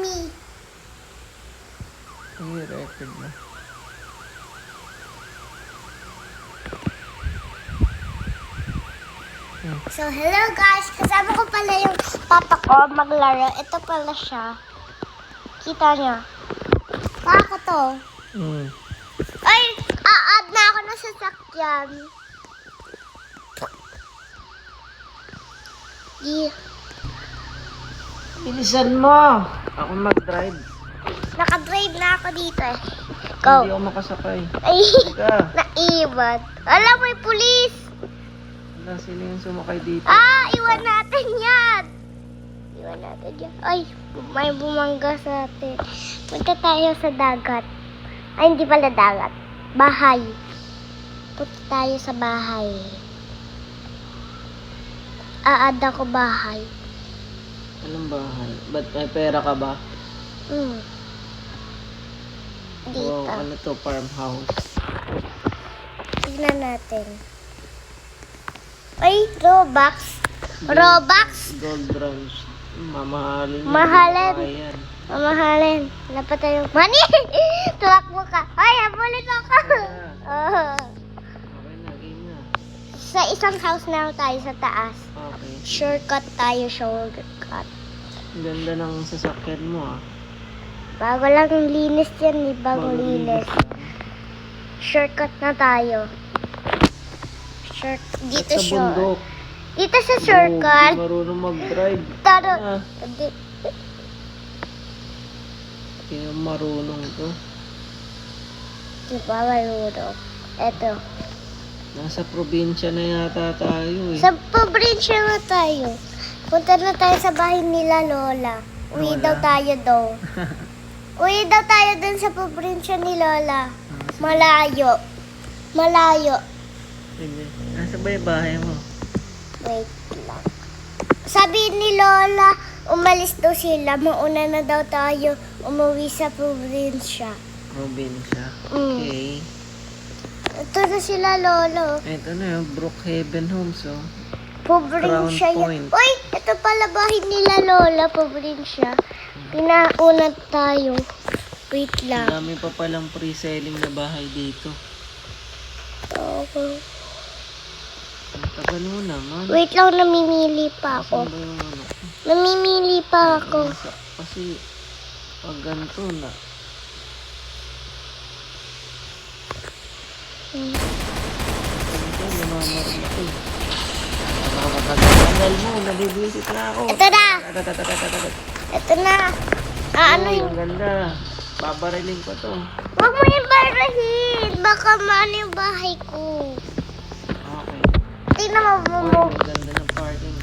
me. Ay, record na. So, hello guys. Kasama ko pala yung papa ko maglaro. Ito pala siya. Kita niya. Baka to. Mm. Ay, a-add na ako ng sasakyan. Yeah. Bilisan mo! Ako mag-drive. Nakadrive na ako dito eh. Hindi Go. ako makasakay. Ay, Teka, naiwan. Alam mo, may pulis. wala sino yung sumakay dito. Ah, iwan natin yan. Iwan natin yan. Ay, may bumangga sa atin. Punta tayo sa dagat. Ay, hindi pala dagat. Bahay. Punta tayo sa bahay. Aad ako bahay. Anong bahay? Ba't may pera ka ba? Hmm. Dito. Wow, ano to? Farmhouse. Tignan natin. Ay, Robux. Robux. Gold Ranch. Mamahalin. Mahalin. Mamahalin. Pa tayo. Mani! Tuwakbo ka. Ay, habulin ako. Oh. Game na. Sa isang house na tayo sa taas. Okay. Shortcut tayo, shortcut. Ganda ng sasakyan mo ah. Bago lang linis yan, eh. Bagong Bagong linis. Shortcut na tayo. Short, dito sa short. bundok. Dito sa Oh, shortcut. Hindi marunong mag-drive. Taro. Ah, Di- hindi marunong to. Di ba marunong? Eto. Nasa probinsya na yata tayo eh. Sa probinsya na tayo. Punta na tayo sa bahay nila Lola. Uwi Lola? daw tayo daw. Uwi daw tayo dun sa probinsya ni Lola. Malayo. Malayo. Sige. Nasa ba yung bahay mo? Wait lang. Sabi ni Lola, umalis daw sila. Mauna na daw tayo umuwi sa probinsya. Probinsya. Mm. Okay. Ito na sila Lolo. Ito na yung Brookhaven Homes oh. Probinsya Crown yan. Point. Uy, ito pala bahay nila Lola, probinsya. Pinauna tayo. Wait Ang lang. dami pa palang pre-selling na bahay dito. Okay. Ang tagal mo naman. Wait lang, namimili pa Saan ako. ba yung ano? Namimili pa ako. Kasi pag ganito na. Hmm. Ganito, ako eh. Tagal na ako. Ito na! Ito na! Ah, ano yun? Ang ganda. Babarilin ko to. Huwag mo yung barahin. Baka maano yung bahay ko. Okay. Tingnan mo mo mo. Ang ganda ng parking.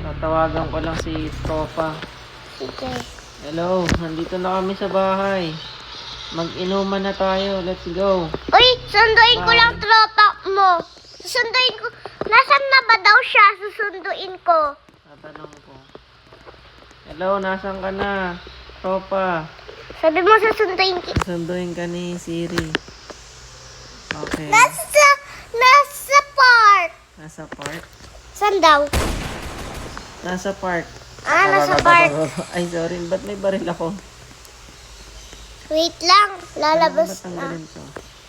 Tatawagan ko lang si Topa. Sige. Hello, nandito na kami sa bahay. Mag-inuman na tayo. Let's go. Uy, sunduin ko lang tropa mo. Sunduin ko Nasaan na ba daw siya? Susunduin ko. Tatanong ko. Hello, nasan ka na? Tropa. Sabi mo susunduin ki. Sunduin ka ni Siri. Okay. Nasa, nasa park. Nasa park? Saan daw? Nasa park. Ah, nasa park. Ay, sorry. Ba't may baril ako? Wait lang. Lalabas Ano na.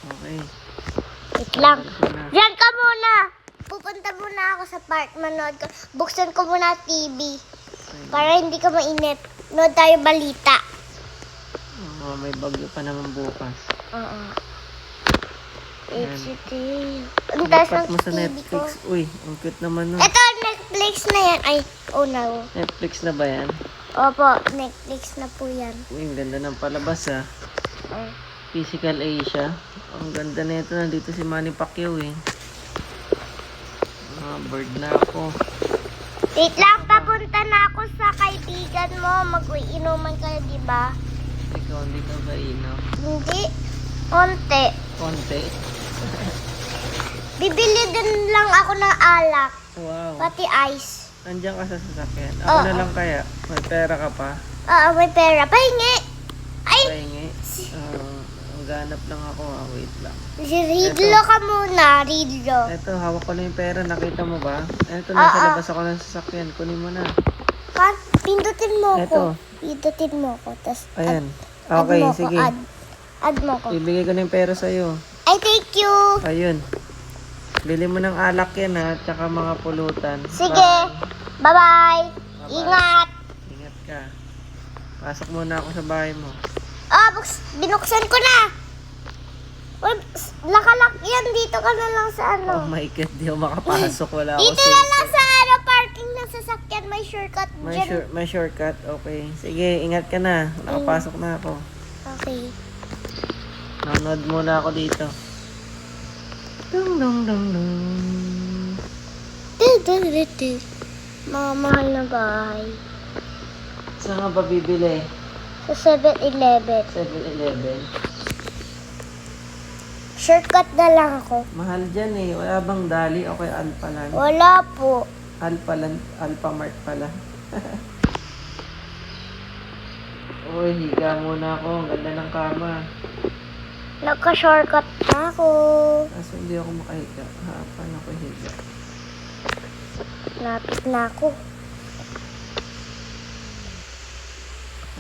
Okay. Wait lang. Diyan ka muna. Pupunta muna ako sa park. Manood ko. Buksan ko muna TV. Para hindi ka mainit. Nood tayo balita. Oh, may bagyo pa naman bukas. Oo. Ayan. HCT. Ang taas ng mo sa TV ko. Netflix. Uy, ang cute naman nun. Ito, Netflix na yan. Ay, oh no. Netflix na ba yan? Opo, Netflix na po yan. Uy, ang ganda ng palabas ah. Oh. Physical Asia. Ang ganda na ito. Nandito si Manny Pacquiao eh. Ah, na ako. Wait lang, papunta na ako sa kaibigan mo. Mag-iinuman ka, di ba? Ikaw, hindi ka ba inaw? Hindi. Konti. Konti. Bibili din lang ako ng alak. Wow. Pati ice. Nandiyan ka sa sasakyan. Ako Oo. na lang kaya. May pera ka pa. Oo, may pera. Pahingi. Ay, Pahingi. Uh, ang ganap lang ako ah. Wait lang. Ridlo ka muna. Ridlo. Eto, hawak ko na yung pera. Nakita mo ba? Eto, Oo. nasa labas ako ng sasakyan. Kunin mo na. Kan, pindutin mo Eto, ko. Pindutin mo ko. Tapos, Ayan. add Okay, mo ko. sige. Add. Add mo ko. Ibigay ko na yung pera sa'yo. Ay, thank you. Ayun. Bili mo ng alak yan ha, tsaka mga pulutan. Sige. Bye-bye. Ingat. Ingat ka. Pasok muna ako sa bahay mo. Ah, buks, binuksan ko na. Nakalak yan. Dito ka na lang sa ano. Oh my God, di ako makapasok. Wala ako Dito na lang sa ano, parking ng sasakyan. May shortcut May, dyan. shor- may shortcut. Okay. Sige, ingat ka na. Nakapasok na ako. Okay. Nanonood muna ako dito. Dung dung dung dung. Du, du, du, du. Mga mahal na bahay. Saan ka ba bibili? Sa 7-Eleven. 7-Eleven. Shortcut na lang ako. Mahal dyan eh. Wala bang dali o kaya Alpalan? Wala po. Alpalan, Alpamart pala. Uy, higa muna ako. Ang ganda ng kama. Nagka-shortcut na ako. Kaso hindi ako makahiga. Ha, paano ako higa? Lapit na ako.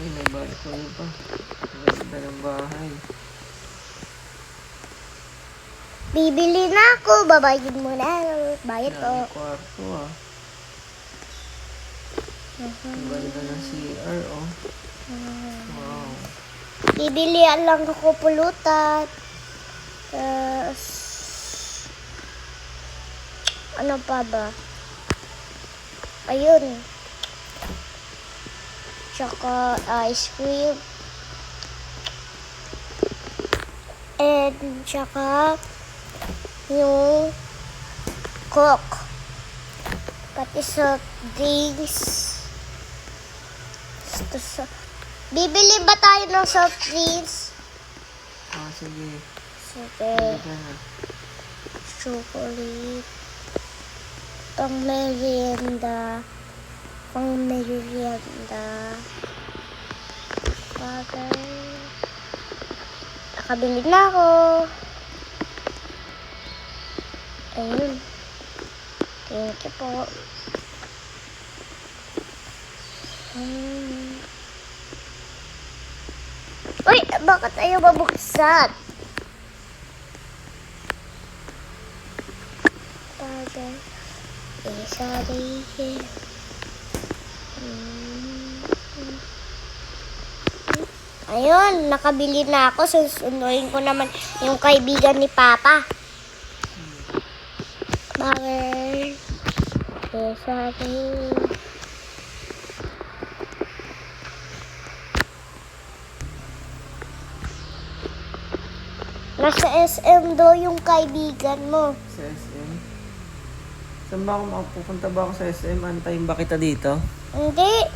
Ay, may balcony pa. Ang ganda ng bahay. Bibili na ako. Babayad mo na. Bayad po. Dami kwarto ah. Ang ganda ng CR oh. Wow. Bibili lang ako pulutan. Tapos, ano pa ba? Ayun. Tsaka ice cream. And tsaka yung coke. Pati soft drinks. Tapos, Bibili ba tayo ng soft drinks? Ah, sige. Sige. Na. Chocolate. Pang merienda. Pang merienda. Bagay. Nakabili na ako. Ayun. Thank you po. Hmm. Uy, bakit ayaw mabuksan? Bagay. Isa rin. Ayun, nakabili na ako. Susunduin ko naman yung kaibigan ni Papa. Bagay. Isa rin. Nasa SM do yung kaibigan mo. Sa SM. Saan ba ako makapupunta ba ako sa SM? Antayin ba kita dito? Hindi.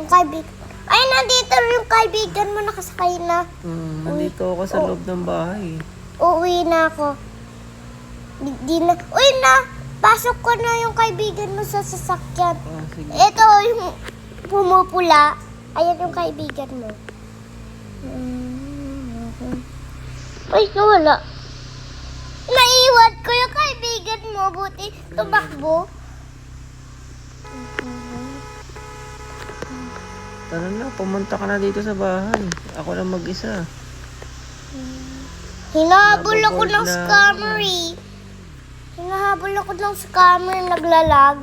Yung kaibigan. Ay, nandito yung kaibigan mo nakasakay na. Hmm, nandito ako sa loob ng bahay. Uuwi na ako. Di, na. Uy na! Pasok ko na yung kaibigan mo sa sasakyan. Sige. Ito yung pumupula. Ayan yung kaibigan mo. Uy, nawala. Naiwan ko yung kaibigan mo. Buti tumakbo. Tara na, pumunta ka na dito sa bahay. Ako lang mag-isa. Hinahabol ako ng na scammer eh. Hinahabol ako ng scammer, naglalag.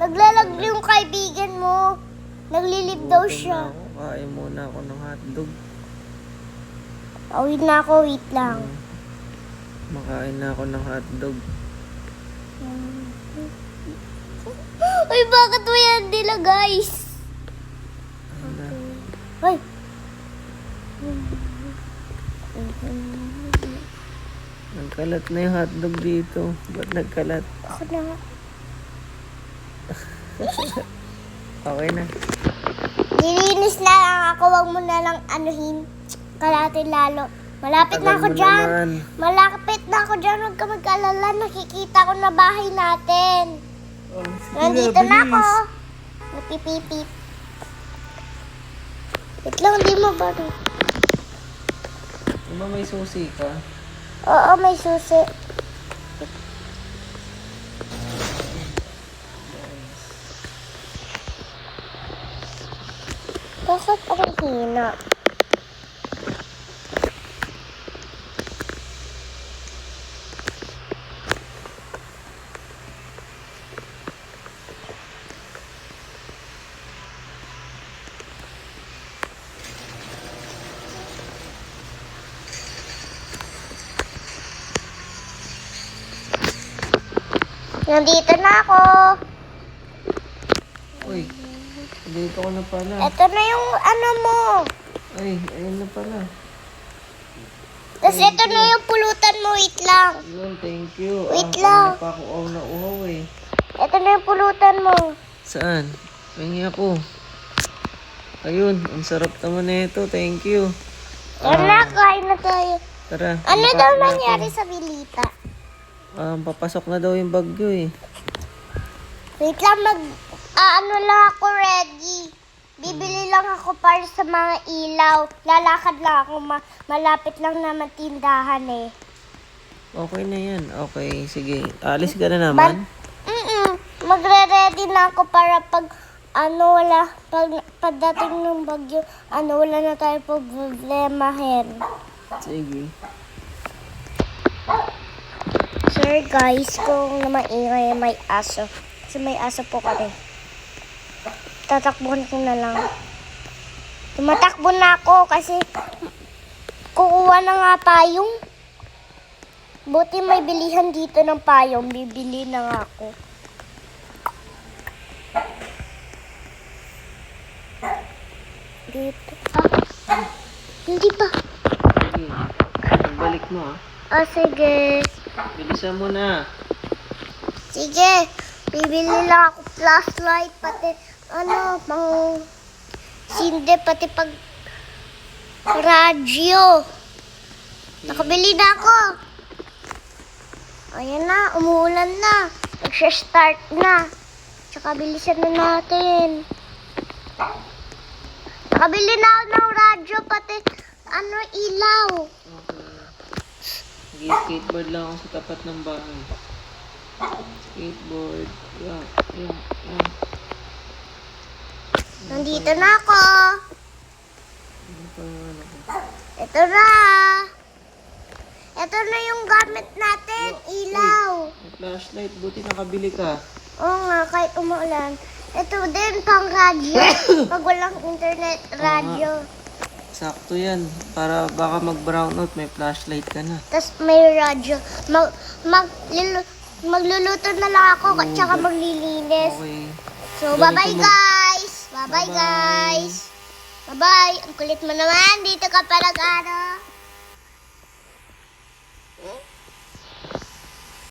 Naglalag yung kaibigan mo. Naglilib daw siya. na ako. Kain muna ako ng hotdog. Awin na ako, wait lang. Makain na ako ng hotdog. Uy, bakit mo yan nila, guys? Ayun na. Ay! Nagkalat na yung hotdog dito. Ba't nagkalat? Ako na nga. Okay na. Nilinis na lang ako, wag mo na lang anuhin. Kalatin lalo. Malapit na Tagal ako mo dyan. naman. Malapit na ako dyan. Huwag ka mag-alala. Nakikita ko na bahay natin. Oh, Nandito na ako. Napipipip. Wait lang, hindi mo ba? Di ba may susi ka? Oo, may susi. Bakit ang hina? Nandito na ako. Uy, dito ko na pala. Ito na yung ano mo. Ay, ayun na pala. Tapos ito na yung pulutan mo. Wait lang. Yun, thank you. Wait ah, lang. pa ako uhaw na uhaw eh. Ito na yung pulutan mo. Saan? Pahingi ako. Ayun, ang sarap naman na ito. Thank you. Tara na, kain na tayo. Tara. Ano daw nangyari sa Bilita? Ah, papasok na daw yung bagyo eh. Wait lang, mag... ah, ano lang ako ready. Bibili lang ako para sa mga ilaw. Lalakad lang ako. Ma- malapit lang naman tindahan eh. Okay na yan. Okay, sige. Alis ka na naman. Mm-mm. Magre-ready na ako para pag ano wala pag pagdating ng bagyo ano wala na tayo problemahin. Sige. Sir guys, kung maingay may aso. Kasi may aso po kami. Tatakbuhan ko na lang. Tumatakbo na ako kasi kukuha na nga payong. Buti may bilihan dito ng payong. Bibili na nga ako. Dito. Ah, hindi pa. Sige. Pagbalik mo ah. Ah, sige. Bilisan mo na. Sige, bibili lang ako flashlight, pati ano, pang sinde, pati pag radyo. Nakabili na ako. Ayan na, umuulan na. Nagsha-start na. Tsaka bilisan na natin. Nakabili na ako ng radyo, pati ano, ilaw. Okay. Sige, skateboard lang ako sa tapat ng bahay. Skateboard. Yeah, yeah, yeah. Nandito na ako. Ito na. Ito na yung gamit natin, ilaw. May flashlight. Buti nakabili ka. Oo nga, kahit umuulan. Ito din pang radyo. Pag walang internet, radyo. Sakto yan. Para baka mag-brown out, may flashlight ka na. Tapos may radyo. Mag, mag, lilu- magluluto na lang ako at saka maglilinis. Okay. So, Ganito bye-bye guys! Bye-bye Bye-bye. guys! Bye-bye! Ang kulit mo naman. Dito ka pa nag-ano.